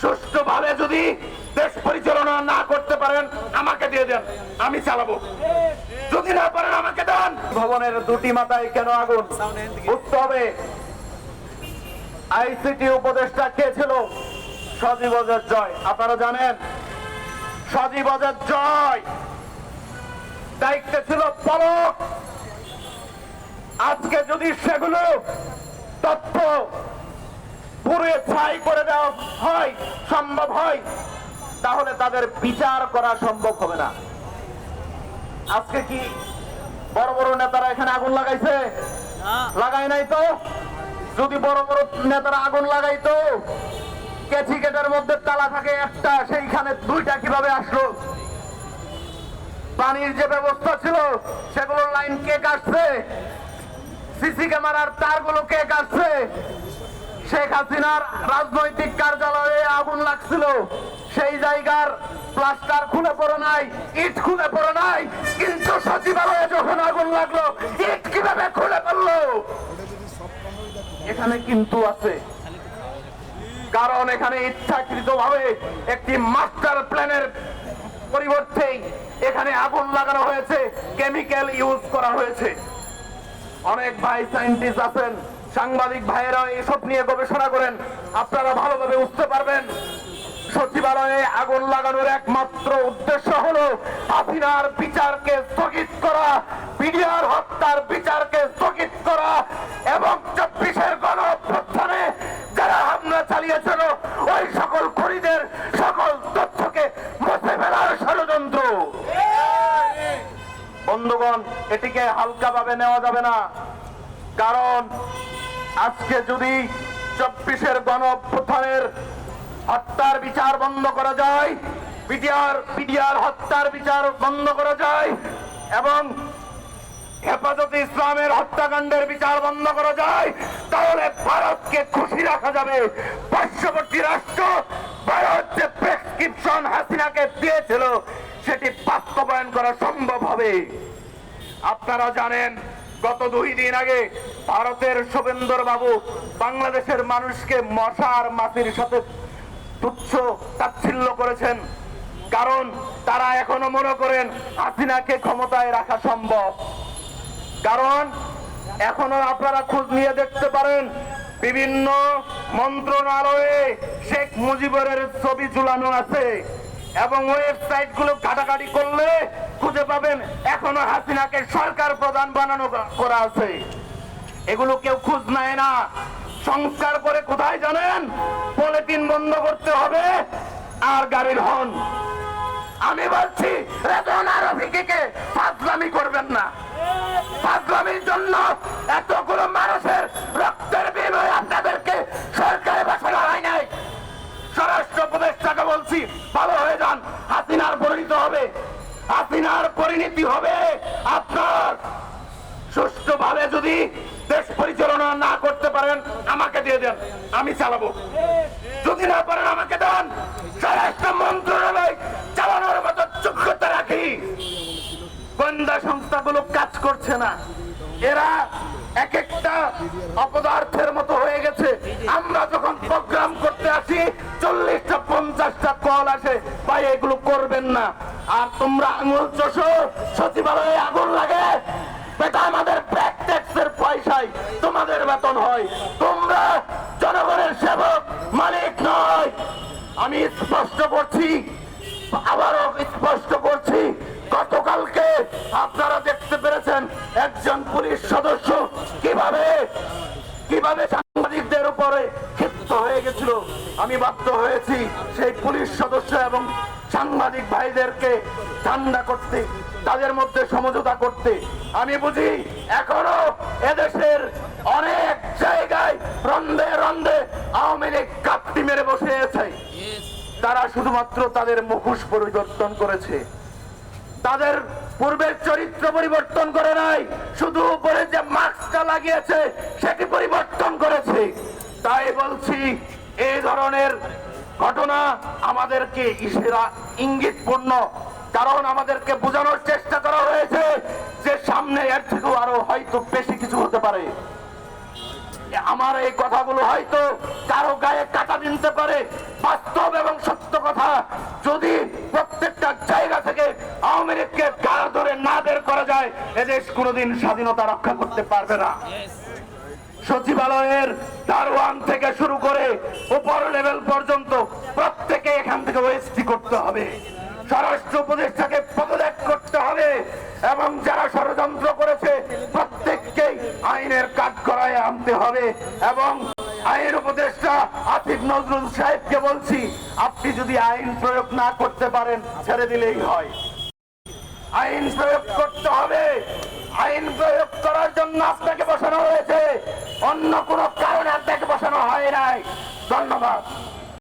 সুষ্ঠুভাবে যদি দেশ পরিচালনা না করতে পারেন, আমাকে দিয়ে দেন, আমি চালাবো। যদি না পারেন, আমাকে দেন। ভবনের দুটি মাথায় কেন আগুন? বুঝতে হবে। আইসিটি উপদেষ্টা কে ছিল? সজীবজের জয়। আপনারা জানেন? সজীবজের জয়। দায়িত্বে ছিল পলক। আজকে যদি সেগুলো তথ্য পুরে ছাই করে দেওয়া হয় সম্ভব হয় তাহলে তাদের বিচার করা সম্ভব হবে না। আজকে কি বড় বড় নেতারা এখানে আগুন লাগাইছে? লাগাই নাই তো? যদি বড় বড় নেতারা আগুন লাগাইতো কেচি গেটের মধ্যে তালা থাকে একটা সেইখানে দুইটা কীভাবে আসলো? পানির যে ব্যবস্থা ছিল সেগুলোর লাইন কে কাটছে? সিসি ক্যামেরার তারগুলো কে কাটছে? শেখ হাসিনার রাজনৈতিক কার্যালয়ে আগুন লাগছিল। সেই জায়গার প্লাস্টার খুলে পড়ে নাই, ইট খুলে পড়ে নাই, কিন্তু সচিবালয়ে যখন আগুন লাগল, ইট কীভাবে খুলে পড়ল? এখানে কিন্তু আছে। কারণ এখানে ইচ্ছাকৃত ভাবে একটি মাস্টার প্ল্যানের পরিবর্তে এখানে আগুন লাগানো হয়েছে, কেমিক্যাল ইউজ করা হয়েছে। অনেক ভাই সাইন্টিস্ট আছেন সাংবাদিক ভাইয়েরা এসব নিয়ে গবেষণা করেন। আপনারা ভালোভাবে বুঝতে পারবেন। সচিবালয়ে আগুন লাগানোর একমাত্র উদ্দেশ্য হলো হাসিনার বিচারকে স্থগিত করা বিডিআর হত্যার বিচারকে স্থগিত করা এবং চব্বিশের গণ অভ্যুত্থানে যারা হামলা চালিয়েছিল, ওই সকল খুনিদের সকল তথ্যকে মুছে ফেলার ষড়যন্ত্র। বন্ধুগণ, এটিকে হালকাভাবে নেওয়া যাবে না। কারণ আজকে যদি চব্বিশের গণ হত্যার বিচার বন্ধ করা যায় পিডিআর পিডিআর হত্যার বিচার বন্ধ করা যায়, এবং হেফাজতে ইসলামের হত্যাকাণ্ডের বিচার বন্ধ করা যায়, তাহলে ভারতকে খুশি রাখা যাবে। পার্শ্ববর্তী রাষ্ট্র ভারত যে প্রেসক্রিপশন হাসিনাকে দিয়েছিল, সেটি বাস্তবায়ন করা সম্ভব হবে। আপনারা জানেন গত দুই দিন আগে ভারতের শুভেন্দর বাবু বাংলাদেশের মানুষকে মশার মাটির সাথে তুচ্ছ তাচ্ছিল্য করেছেন। কারণ তারা এখনও মনে করেন হাসিনাকে ক্ষমতায় রাখা সম্ভব। কারণ এখনও আপনারা খোঁজ নিয়ে দেখতে পারেন, বিভিন্ন মন্ত্রণালয়ে শেখ মুজিবুরের ছবি ঝুলানো আছে এবং ওয়েবসাইটগুলো ঘাটাঘাটি করলে খুঁজে পাবেন এখনও হাসিনাকে সরকার প্রধান বানানো করা আছে। এগুলো কেউ খোঁজ নেয় না। সংস্কার করে কোথায় জানেন? পলিথিন বন্ধ করতে হবে আর গাড়ির হন আমি বলছি রেতন আর রফিকে ফাজলামি করবেন না। ফাজলামির জন্য এতগুলো মানুষের রক্তের বিনিময়ে আপনাদেরকে সরকারে বসানো হয় নাই। স্বরাষ্ট্র উপদেষ্টাকে বলছি, ভালো পরিণতি হবে। আপনার সুষ্ঠুভাবে যদি দেশ পরিচালনা না করতে পারেন, আমাকে দিয়ে দেন, আমি চালাবো। যদি না পারেন, আমাকে দেন। স্বরাষ্ট্র মন্ত্রণালয় চালানোর মতো যোগ্যতা রাখি। গোয়েন্দা সংস্থাগুলো কাজ করছে না। এরা এক একটা অপদার্থের মতো হয়ে গেছে। আমরা যখন প্রোগ্রাম করতে আসি, চল্লিশটা, পঞ্চাশটা কল আসে, ভাই, এগুলো করবেন না। আর তোমরা আঙুল চষো, সচিবালয়ে আগুন লাগে। বেটা, আমাদের ব্যাক ট্যাক্সের পয়সায় তোমাদের বেতন হয়। তোমরা জনগণের সেবক, মালিক নয়। আমি স্পষ্ট করছি, আবারও স্পষ্ট করছি, গতকালকে আপনারা দেখতে পেরেছেন একজন পুলিশ সদস্য কীভাবে কীভাবে সাংবাদিকদের উপরে ক্ষিপ্ত হয়ে গেছিল। আমি বাধ্য হয়েছি সেই পুলিশ সদস্য এবং সাংবাদিক ভাইদেরকে ঠান্ডা করতে তাদের মধ্যে সমঝোতা করতে। আমি বুঝি এখনও এদেশের অনেক জায়গায় রন্ধে রন্ধে আওয়ামী লীগ কাপ্তি মেরে বসে আছে। তারা শুধুমাত্র তাদের মুখোশ পরিবর্তন করেছে। তাদের পূর্বের চরিত্র পরিবর্তন করে নাই। শুধু উপরে যে মাস্কটা লাগিয়েছে সেটি পরিবর্তন করেছে। তাই বলছি এই ধরনের ঘটনা আমাদেরকে ইসেরা ইঙ্গিতপূর্ণ, কারণ আমাদেরকে বোঝানোর চেষ্টা করা হয়েছে যে সামনে এর থেকেও আরও হয়তো বেশি কিছু হতে পারে। আমার এই কথাগুলো হয়তো কারও গায়ে কাটা দিতে পারে, বাস্তব এবং সত্য কথা। যদি প্রত্যেকটা জায়গা থেকে আওয়ামী লীগকে কারা ধরে না বের করা যায়, এদেশ কোনোদিন স্বাধীনতা রক্ষা করতে পারবে না। সচিবালয়ের দারোয়ান থেকে শুরু করে উপর লেভেল পর্যন্ত প্রত্যেকে এখান থেকে ওয়েস্টি করতে হবে। স্বরাষ্ট্র উপদেষ্টাকে পদত্যাগ করতে হবে এবং যারা ষড়যন্ত্র করেছে, প্রত্যেককেই আইনের কাজ করায় আনতে হবে এবং আইন উপদেষ্টা আসিফ নজরুল সাহেবকে বলছি, আপনি যদি আইন প্রয়োগ না করতে পারেন, ছেড়ে দিলেই হয়। আইন প্রয়োগ করতে হবে আইন প্রয়োগ করার জন্য আপনাকে বসানো হয়েছে। অন্য কোনো কারণে আপনাকে বসানো হয় নাই। ধন্যবাদ।